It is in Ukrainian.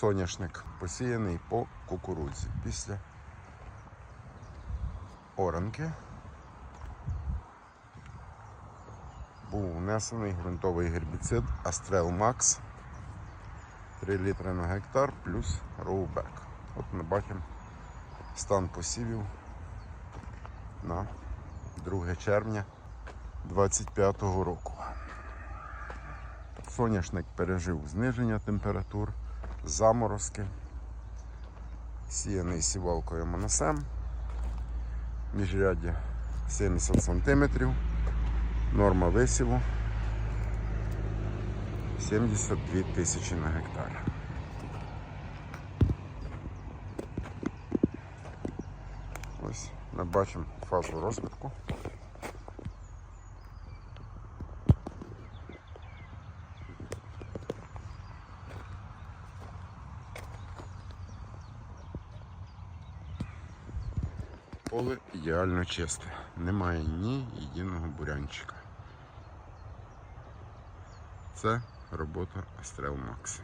Соняшник посіяний по кукурудзі. Після оранки був внесений ґрунтовий гербіцид Astrel Max 3 літри на гектар плюс роубек. От ми бачимо стан посівів на 2 червня 2025 року. Соняшник пережив зниження температур, заморозки, сіяний сівалкою моносем, міжряддя 70 см, норма висіву 72 тисячі на гектар. Ось ми бачимо фазу розвитку. Поле ідеально чисте. Немає ні єдиного бурянчика. Це робота Астрел Макс.